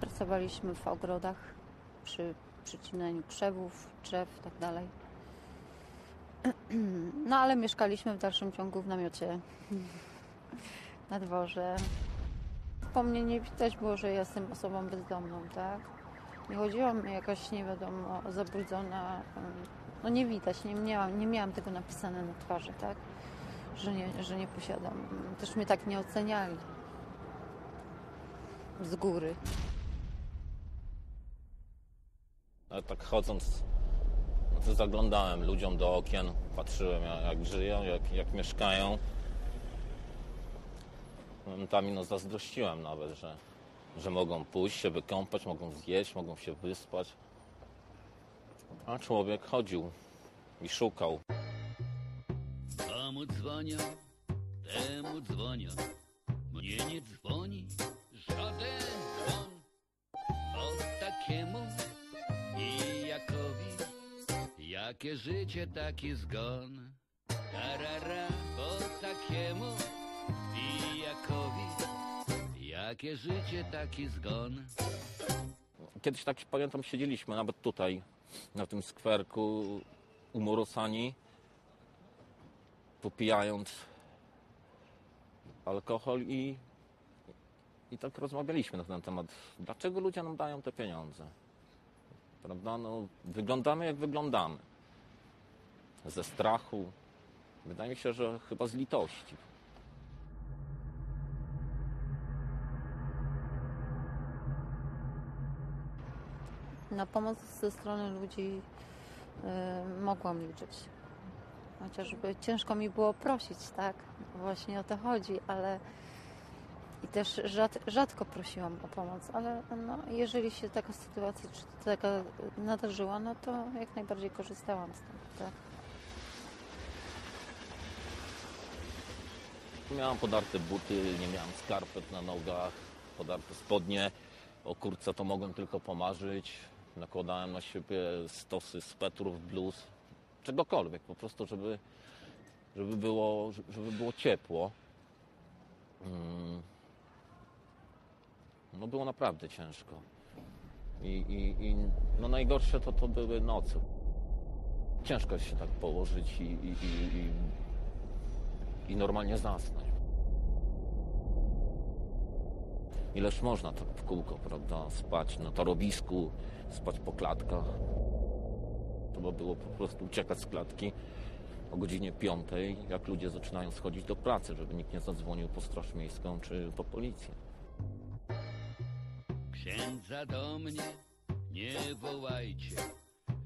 Pracowaliśmy w ogrodach przy przycinaniu krzewów, drzew tak dalej. No ale mieszkaliśmy w dalszym ciągu w namiocie na dworze. Po mnie nie widać było, że jestem osobą bezdomną, tak? Nie chodziłam jakaś, nie wiadomo, zabrudzona. No nie widać, nie miałam, nie miałam tego napisane na twarzy, tak? Że nie, że nie posiadam. Też mnie tak nie oceniali z góry. Ale tak chodząc, to zaglądałem ludziom do okien, patrzyłem jak, żyją, jak, jak mieszkają. Momentami no zazdrościłem nawet, że, że mogą pójść się wykąpać, mogą zjeść, mogą się wyspać. A człowiek chodził i szukał. Dzwonią, temu dzwonią. Mnie nie dzwoni żaden dzwon. O takiemu i jakowi, jakie życie, taki zgon. Tarara, o takiemu jakowi, jakie życie, taki zgon. Kiedyś tak pamiętam, siedzieliśmy nawet tutaj, na tym skwerku u Morosani, popijając alkohol i, i tak rozmawialiśmy na ten temat. Dlaczego ludzie nam dają te pieniądze? Prawda? No, wyglądamy jak wyglądamy. Ze strachu. Wydaje mi się, że chyba z litości. Na pomoc ze strony ludzi y, mogłam liczyć. Chociażby ciężko mi było prosić, tak? Właśnie o to chodzi, ale i też rzad, rzadko prosiłam o pomoc, ale no, jeżeli się taka sytuacja czy taka nadarzyła, no to jak najbardziej korzystałam z tego, tak? Miałam podarte buty, nie miałam skarpet na nogach, podarte spodnie. O kurce to mogłem tylko pomarzyć. Nakładałem na siebie stosy swetrów, bluz, czegokolwiek, po prostu, żeby, żeby, było, żeby było ciepło. Mm. No było naprawdę ciężko. I, i, i no najgorsze to, to były noce. Ciężko się tak położyć i, i, i, i normalnie zasnąć. Ileż można tak w kółko, prawda? Spać na torowisku, spać po klatkach. To było po prostu uciekać z klatki o godzinie piątej, jak ludzie zaczynają schodzić do pracy, żeby nikt nie zadzwonił po straż miejską czy po policję. Księdza do mnie nie wołajcie,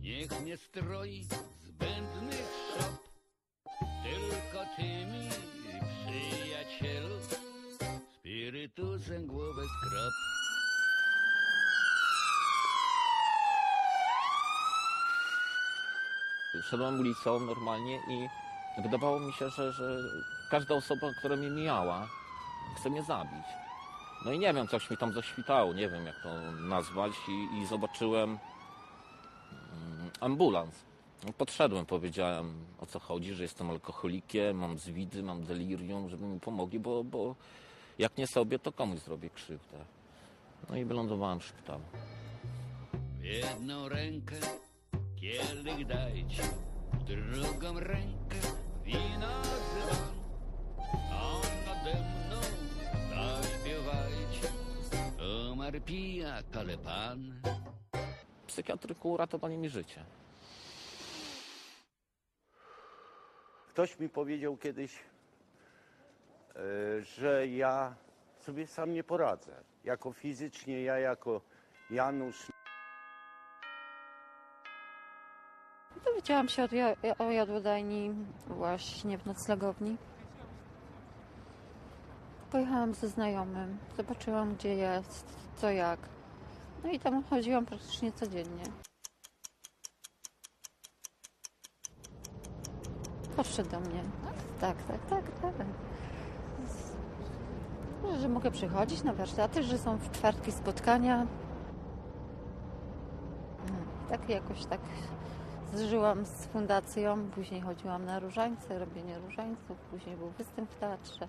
niech mnie stroi zbędnych szop. Tylko tymi przyjacielu spirytusem głowę skrop. Szedłem ulicą normalnie i wydawało mi się, że, że każda osoba, która mnie mijała, chce mnie zabić. No i nie wiem, coś mi tam zaświtało, nie wiem jak to nazwać i, i zobaczyłem mm, ambulans. No, Podszedłem, powiedziałem o co chodzi, że jestem alkoholikiem, mam zwidy, mam delirium, żeby mi pomogli, bo, bo jak nie sobie, to komuś zrobię krzywdę. No i wylądowałem w szpitalu. Jedną rękę kielich dajcie, drugą rękę umarł pijak, ale pan. Psychiatryku uratowali mi życie. Ktoś mi powiedział kiedyś, e, że ja sobie sam nie poradzę. Jako fizycznie, ja jako Janusz. Dowiedziałam się od ja- o jadłodajni właśnie w noclegowni. Pojechałam ze znajomym, zobaczyłam gdzie jest, co jak. No i tam chodziłam praktycznie codziennie. Podszedł do mnie. Tak, tak, tak, tak. Że mogę przychodzić na warsztaty, że są w czwartki spotkania. No, Tak jakoś tak zżyłam z fundacją, później chodziłam na różańce, robienie różańców, później był występ w teatrze.